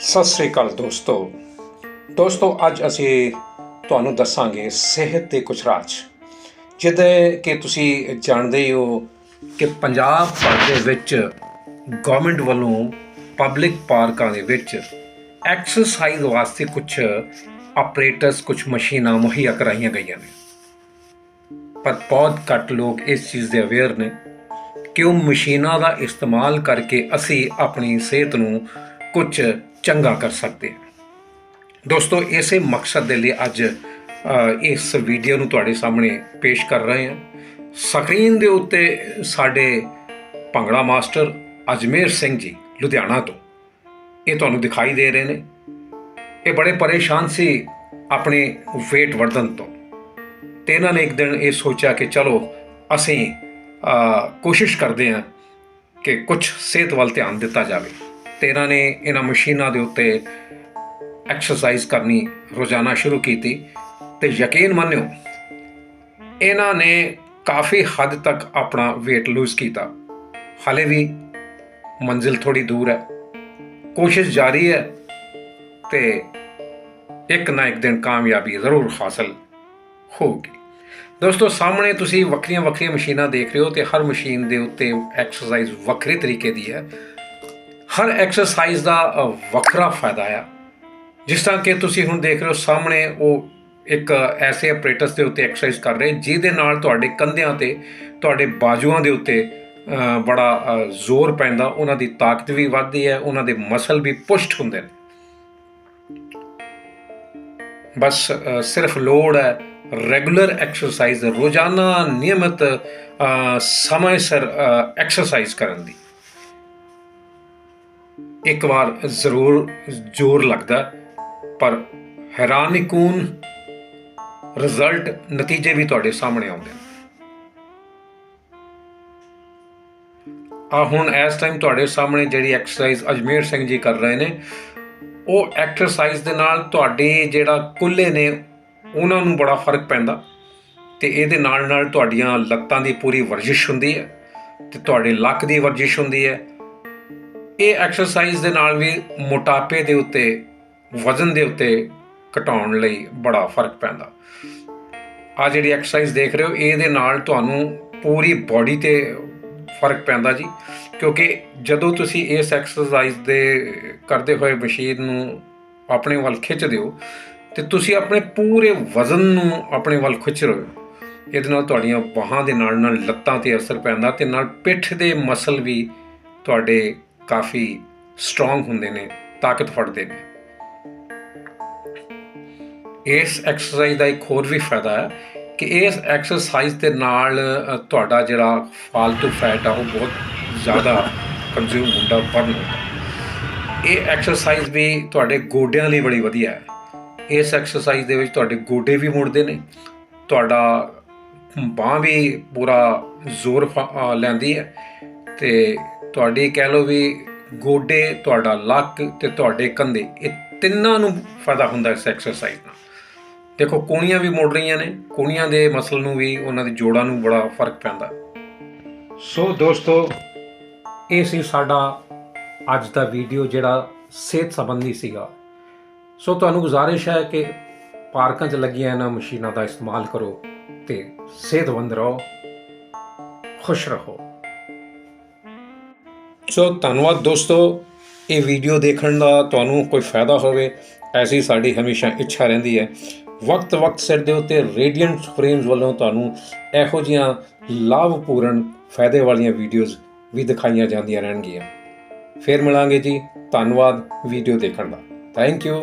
ਸਤਿ ਸ੍ਰੀ ਅਕਾਲ ਦੋਸਤੋ। ਦੋਸਤੋ, ਅੱਜ ਅਸੀਂ ਤੁਹਾਨੂੰ ਦੱਸਾਂਗੇ ਸਿਹਤ ਦੇ ਕੁਝ ਰਾਜ। ਜਿਹਦੇ ਕਿ ਤੁਸੀਂ ਜਾਣਦੇ ਹੋ ਕਿ ਪੰਜਾਬ ਭਰ ਦੇ ਵਿੱਚ ਗਵਰਨਮੈਂਟ ਵੱਲੋਂ ਪਬਲਿਕ ਪਾਰਕਾਂ ਦੇ ਵਿੱਚ ਐਕਸਰਸਾਈਜ਼ ਵਾਸਤੇ ਕੁਝ ਆਪਰੇਟਰਸ ਕੁਝ ਮਸ਼ੀਨਾਂ ਮੁਹੱਈਆ ਕਰਾਈਆਂ ਗਈਆਂ ਨੇ। ਪਰ ਬਹੁਤ ਘੱਟ ਲੋਕ ਇਸ ਚੀਜ਼ ਦੇ ਅਵੇਅਰ ਨੇ ਕਿ ਉਹ ਮਸ਼ੀਨਾਂ ਦਾ ਇਸਤੇਮਾਲ ਕਰਕੇ ਅਸੀਂ ਆਪਣੀ ਸਿਹਤ ਨੂੰ ਕੁਝ ਚੰਗਾ ਕਰ ਸਕਦੇ ਹਾਂ ਦੋਸਤੋ, ਇਸੇ ਮਕਸਦ ਦੇ ਲਈ ਅੱਜ ਇਸ ਵੀਡੀਓ ਨੂੰ ਤੁਹਾਡੇ ਸਾਹਮਣੇ ਪੇਸ਼ ਕਰ ਰਹੇ ਹਾਂ। ਸਕਰੀਨ ਦੇ ਉੱਤੇ ਸਾਡੇ ਭੰਗੜਾ ਮਾਸਟਰ ਅਜਮੇਰ ਸਿੰਘ ਜੀ, ਲੁਧਿਆਣਾ ਤੋਂ। ਇਹ ਤੁਹਾਨੂੰ ਦਿਖਾਈ ਦੇ ਰਹੇ ਨੇ। ਇਹ ਬੜੇ ਪਰੇਸ਼ਾਨ ਸੀ ਆਪਣੇ weight ਵਧਣ ਤੋਂ। ਤੇ ਇਹਨਾਂ ਨੇ ਇੱਕ ਦਿਨ ਇਹ ਸੋਚਿਆ ਕਿ ਚਲੋ, ਅਸੀਂ ਕੋਸ਼ਿਸ਼ ਕਰਦੇ ਹਾਂ ਕਿ ਕੁਝ ਸਿਹਤ ਵੱਲ ਧਿਆਨ ਦਿੱਤਾ ਜਾਵੇ। ਤੇ ਇਹਨਾਂ ਨੇ ਇਹਨਾਂ ਮਸ਼ੀਨਾਂ ਦੇ ਉੱਤੇ ਐਕਸਰਸਾਈਜ਼ ਕਰਨੀ ਰੋਜ਼ਾਨਾ ਸ਼ੁਰੂ ਕੀਤੀ ਤੇ ਯਕੀਨ ਮੰਨਿਓ, ਇਹਨਾਂ ਨੇ ਕਾਫੀ ਹੱਦ ਤੱਕ ਆਪਣਾ weight ਲੂਜ਼ ਕੀਤਾ। ਹਾਲੇ ਵੀ ਮੰਜ਼ਿਲ ਥੋੜੀ ਦੂਰ ਹੈ। ਕੋਸ਼ਿਸ਼ ਜਾਰੀ ਹੈ ਤੇ ਇੱਕ ਨਾ ਇੱਕ ਦਿਨ ਕਾਮਯਾਬੀ ਜ਼ਰੂਰ ਹਾਸਲ ਹੋਗੀ ਦੋਸਤੋ, ਸਾਹਮਣੇ ਤੁਸੀਂ ਵੱਖਰੀਆਂ ਵੱਖਰੀਆਂ ਮਸ਼ੀਨਾਂ ਦੇਖ ਰਹੇ ਹੋ ਤੇ ਹਰ ਮਸ਼ੀਨ ਦੇ ਉੱਤੇ ਐਕਸਰਸਾਈਜ਼ ਵੱਖਰੇ ਤਰੀਕੇ ਦੀ ਹੈ। ਹਰ ਐਕਸਰਸਾਈਜ਼ ਦਾ ਵੱਖਰਾ ਫਾਇਦਾ ਆ। ਜਿਸ ਤਰ੍ਹਾਂ ਕਿ ਤੁਸੀਂ ਹੁਣ ਦੇਖ ਰਹੇ ਹੋ ਸਾਹਮਣੇ ਉਹ ਇੱਕ ਐਸੇ ਆਪਰੇਟਰਸ ਦੇ ਉੱਤੇ ਐਕਸਰਸਾਈਜ਼ ਕਰ ਰਹੇ, ਜਿਹਦੇ ਨਾਲ ਤੁਹਾਡੇ ਕੰਧਿਆਂ ਤੇ, ਤੁਹਾਡੇ ਬਾਜੂਆਂ ਦੇ ਉੱਤੇ ਬੜਾ ਜ਼ੋਰ ਪੈਂਦਾ, ਉਹਨਾਂ ਦੀ ਤਾਕਤ ਵੀ ਵੱਧਦੀ ਹੈ, ਉਹਨਾਂ ਦੇ ਮਸਲ ਵੀ ਪੁਸ਼ਟ ਹੁੰਦੇ ਨੇ। ਬਸ ਸਿਰਫ ਲੋੜ ਹੈ ਰੈਗੂਲਰ ਐਕਸਰਸਾਈਜ਼ ਰੋਜ਼ਾਨਾ ਨਿਯਮਿਤ ਸਮੇਂ ਸਿਰ ਐਕਸਰਸਾਈਜ਼ ਕਰਨ ਦੀ। ਇੱਕ ਵਾਰ ਜ਼ਰੂਰ ਜ਼ੋਰ ਲੱਗਦਾ ਪਰ ਹੈਰਾਨਕੁਨ ਰਿਜ਼ਲਟ ਨਤੀਜੇ ਵੀ ਤੁਹਾਡੇ ਸਾਹਮਣੇ ਆਉਂਦੇ ਨੇ। ਆ ਹੁਣ ਇਸ ਟਾਈਮ ਤੁਹਾਡੇ ਸਾਹਮਣੇ ਜਿਹੜੀ ਐਕਸਰਸਾਈਜ਼ ਅਜਮੇਰ ਸਿੰਘ ਜੀ ਕਰ ਰਹੇ ਨੇ, ਉਹ ਐਕਸਰਸਾਈਜ਼ ਦੇ ਨਾਲ ਤੁਹਾਡੇ ਜਿਹੜਾ ਕੁੱਲੇ ਨੇ, ਉਹਨਾਂ ਨੂੰ ਬੜਾ ਫ਼ਰਕ ਪੈਂਦਾ। ਤੇ ਇਹਦੇ ਨਾਲ ਨਾਲ ਤੁਹਾਡੀਆਂ ਲੱਤਾਂ ਦੀ ਪੂਰੀ ਵਰਜਿਸ਼ ਹੁੰਦੀ ਹੈ, ਤੇ ਤੁਹਾਡੇ ਲੱਕ ਦੀ ਵਰਜਿਸ਼ ਹੁੰਦੀ ਹੈ ਇਹ ਐਕਸਰਸਾਈਜ਼ ਦੇ ਨਾਲ ਵੀ ਮੋਟਾਪੇ ਦੇ ਉੱਤੇ, ਵਜ਼ਨ ਦੇ ਉੱਤੇ ਘਟਾਉਣ ਲਈ ਬੜਾ ਫ਼ਰਕ ਪੈਂਦਾ। ਆ ਜਿਹੜੀ ਐਕਸਰਸਾਈਜ਼ ਦੇਖ ਰਹੇ ਹੋ, ਇਹਦੇ ਨਾਲ ਤੁਹਾਨੂੰ ਪੂਰੀ ਬਾਡੀ ਤੇ ਫ਼ਰਕ ਪੈਂਦਾ ਜੀ। ਕਿਉਂਕਿ ਜਦੋਂ ਤੁਸੀਂ ਇਸ ਐਕਸਰਸਾਈਜ਼ ਦੇ ਕਰਦੇ ਹੋਏ ਮਸ਼ੀਨ ਨੂੰ ਆਪਣੇ ਵੱਲ ਖਿੱਚਦੇ ਹੋ ਤੇ ਤੁਸੀਂ ਆਪਣੇ ਪੂਰੇ ਵਜ਼ਨ ਨੂੰ ਆਪਣੇ ਵੱਲ ਖਿੱਚ ਰਹੇ ਹੋ। ਇਹਦੇ ਨਾਲ ਤੁਹਾਡੀਆਂ ਬਾਹਾਂ ਦੇ ਨਾਲ ਨਾਲ ਲੱਤਾਂ ਤੇ ਅਸਰ ਪੈਂਦਾ ਤੇ ਨਾਲ ਪਿੱਠ ਦੇ ਮਸਲ ਵੀ ਤੁਹਾਡੇ ਕਾਫੀ ਸਟਰੋਂਗ ਹੁੰਦੇ ਨੇ, ਤਾਕਤ ਫੜਦੇ ਨੇ। ਇਸ ਐਕਸਰਸਾਈਜ਼ ਦਾ ਇੱਕ ਹੋਰ ਵੀ ਫਾਇਦਾ ਹੈ ਕਿ ਇਸ ਐਕਸਰਸਾਈਜ਼ ਦੇ ਨਾਲ ਤੁਹਾਡਾ ਜਿਹੜਾ ਫਾਲਤੂ ਫੈਟ ਆ, ਉਹ ਬਹੁਤ ਜ਼ਿਆਦਾ ਕੰਜ਼ਿਊਮ ਹੁੰਦਾ ਬਰਨ ਹੁੰਦਾ। ਇਹ ਐਕਸਰਸਾਈਜ਼ ਵੀ ਤੁਹਾਡੇ ਗੋਡਿਆਂ ਲਈ ਬੜੀ ਵਧੀਆ ਹੈ। ਇਸ ਐਕਸਰਸਾਈਜ਼ ਦੇ ਵਿੱਚ ਤੁਹਾਡੇ ਗੋਡੇ ਵੀ ਮੁੜਦੇ ਨੇ, ਤੁਹਾਡਾ ਬਾਹ ਵੀ ਪੂਰਾ ਜ਼ੋਰ ਲੈਂਦੀ ਹੈ ਤੇ ਤੁਹਾਡੀ ਕਹਿ ਲਓ ਵੀ ਗੋਡੇ, ਤੁਹਾਡਾ ਲੱਕ ਤੇ ਤੁਹਾਡੇ ਕੰਧੇ, ਇਹ ਤਿੰਨਾਂ ਨੂੰ ਫਾਇਦਾ ਹੁੰਦਾ ਇਸ ਐਕਸਰਸਾਈਜ਼ ਨਾਲ। ਦੇਖੋ, ਕੂਣੀਆਂ ਵੀ ਮੁੜ ਰਹੀਆਂ ਨੇ, ਕੂਣੀਆਂ ਦੇ ਮਸਲ ਨੂੰ ਵੀ ਉਹਨਾਂ ਦੇ ਜੋੜਾਂ ਨੂੰ ਬੜਾ ਫ਼ਰਕ ਪੈਂਦਾ। ਸੋ ਦੋਸਤੋ, ਇਹ ਸੀ ਸਾਡਾ ਅੱਜ ਦਾ ਵੀਡੀਓ ਜਿਹੜਾ ਸਿਹਤ ਸੰਬੰਧੀ ਸੀਗਾ। ਸੋ ਤੁਹਾਨੂੰ ਗੁਜ਼ਾਰਿਸ਼ ਹੈ ਕਿ ਪਾਰਕਾਂ 'ਚ ਲੱਗੀਆਂ ਇਹਨਾਂ ਮਸ਼ੀਨਾਂ ਦਾ ਇਸਤੇਮਾਲ ਕਰੋ ਤੇ ਸਿਹਤਮੰਦ ਰਹੋ, ਖੁਸ਼ ਰਹੋ। ਸੋ ਧੰਨਵਾਦ ਦੋਸਤੋ, ਇਹ ਵੀਡੀਓ ਦੇਖਣ ਦਾ ਤੁਹਾਨੂੰ ਕੋਈ ਫਾਇਦਾ ਹੋਵੇ, ਐਸੀ ਸਾਡੀ ਹਮੇਸ਼ਾ ਇੱਛਾ ਰਹਿੰਦੀ ਹੈ। ਵਕਤ ਵਕਤ ਸਿਰ ਦੇ ਉੱਤੇ ਰੇਡੀਅੰਟ ਫਰੇਮਸ ਵੱਲੋਂ ਤੁਹਾਨੂੰ ਇਹੋ ਜਿਹੀਆਂ ਲਾਭਪੂਰਨ ਫਾਇਦੇ ਵਾਲੀਆਂ ਵੀਡੀਓਜ਼ ਵੀ ਦਿਖਾਈਆਂ ਜਾਂਦੀਆਂ ਰਹਿਣਗੀਆਂ। ਫਿਰ ਮਿਲਾਂਗੇ ਜੀ, ਧੰਨਵਾਦ ਵੀਡੀਓ ਦੇਖਣ ਦਾ। Thank you